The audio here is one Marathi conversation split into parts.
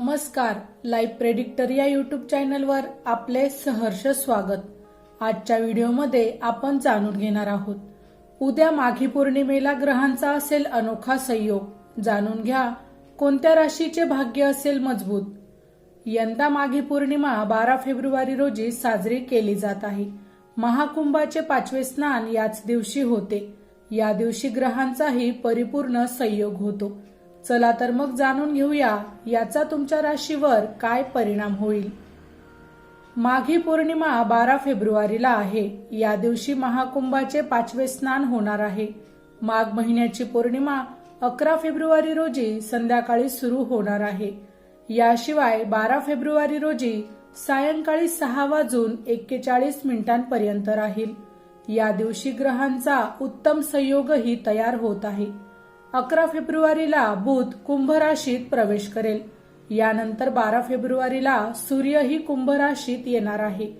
नमस्कार. लाईव्ह प्रेडिक्टर या युट्यूब चॅनलवर आपले सहर्ष स्वागत. आजच्या व्हिडिओमध्ये आपण जाणून घेणार आहोत. उद्या माघी पौर्णिमेला ग्रहांचा असेल अनोखा संयोग. जाणून घ्या कोणत्या राशीचे भाग्य असेल मजबूत? यंदा माघी पौर्णिमा बारा फेब्रुवारी रोजी साजरी केली जात आहे. महाकुंभाचे पाचवे स्नान याच दिवशी होते. या दिवशी ग्रहांचाही परिपूर्ण संयोग होतो. चला तर मग जाणून घेऊया याचा तुमच्या राशीवर काय परिणाम होईल. माघी पौर्णिमा बारा फेब्रुवारीला आहे. या दिवशी महाकुंभाचे पाचवे स्नान होणार आहे. माघ महिन्याची पौर्णिमा अकरा फेब्रुवारी रोजी संध्याकाळी सुरू होणार आहे. याशिवाय बारा फेब्रुवारी रोजी सायंकाळी सहा वाजून एक्केचाळीस मिनिटांपर्यंत राहील. या दिवशी ग्रहांचा उत्तम संयोगही तयार होत आहे. अकरा फेब्रुवारीला बुध कुंभ राशीत प्रवेश करेल. यानंतर बारा फेब्रुवारीला सूर्यही कुंभ राशीत येणार आहे.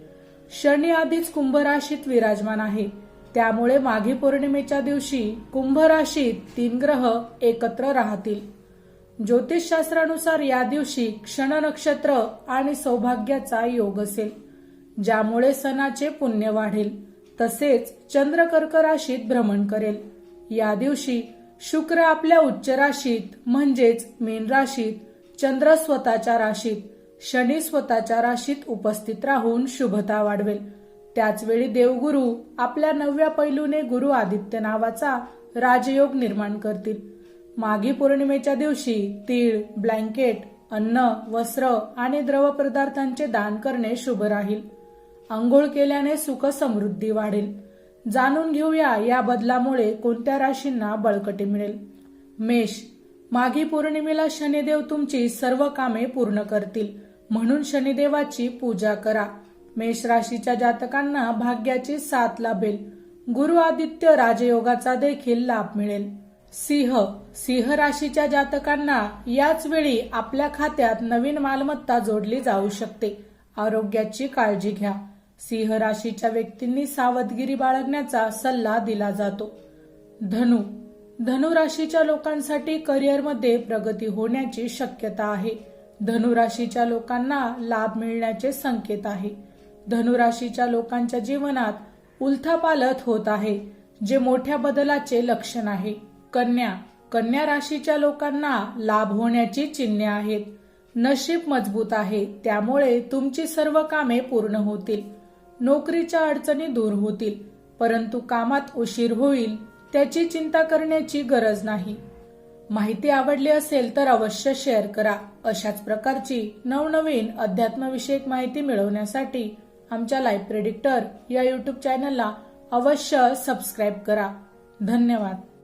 शनी आधीच कुंभ राशीत विराजमान आहे. त्यामुळे माघी पौर्णिमेच्या दिवशी कुंभ राशीत तीन ग्रह एकत्र राहतील. ज्योतिषशास्त्रानुसार या दिवशी क्षण नक्षत्र आणि सौभाग्याचा योग असेल ज्यामुळे सणाचे पुण्य वाढेल. तसेच चंद्र कर्क राशीत भ्रमण करेल. या दिवशी शुक्र आपल्या उच्च राशीत म्हणजेच मीन राशीत चंद्र स्वतःच्या राशीत शनी स्वतःच्या राशीत उपस्थित राहून शुभता वाढवेल. त्याचवेळी देवगुरु आपल्या नवव्या पैलूने गुरु आदित्य नावाचा राजयोग निर्माण करतील. माघी पौर्णिमेच्या दिवशी तीळ ब्लँकेट अन्न वस्त्र आणि द्रव पदार्थांचे दान करणे शुभ राहील. आंघोळ केल्याने सुख समृद्धी वाढेल. जाणून घेऊया या बदलामुळे कोणत्या राशींना बळकटी मिळेल. मेष माघी पौर्णिमेला शनिदेव तुमची सर्व कामे पूर्ण करतील म्हणून शनिदेवाची पूजा करा. मेष राशीच्या जातकांना भाग्याची साथ लाभेल. गुरु आदित्य राजयोगाचा देखील लाभ मिळेल. सिंह सिंह राशीच्या जातकांना याच वेळी आपल्या खात्यात नवीन मालमत्ता जोडली जाऊ शकते. आरोग्याची काळजी घ्या. सिंह राशीच्या व्यक्तींनी सावधगिरी बाळगण्याचा सल्ला दिला जातो. धनु धनु राशीच्या लोकांसाठी करिअरमध्ये प्रगती होण्याची शक्यता आहे. धनु राशीच्या लोकांना लाभ मिळण्याचे संकेत आहे. धनु राशीच्या लोकांच्या जीवनात उलथापालथ होत आहे जे मोठ्या बदलाचे लक्षण आहे. कन्या कन्या राशीच्या लोकांना लाभ होण्याची चिन्हे आहेत. नशीब मजबूत आहे त्यामुळे तुमची सर्व कामे पूर्ण होतील. नोकरीच्या अडचणी दूर होतील परंतु कामात उशीर होईल त्याची चिंता करण्याची गरज नाही. माहिती आवडली असेल तर अवश्य शेअर करा. अशाच प्रकारची नवनवीन अध्यात्मविषयक माहिती मिळवण्यासाठी आमच्या लाईव्ह प्रेडिक्टर या युट्यूब चॅनलला अवश्य सबस्क्राईब करा. धन्यवाद.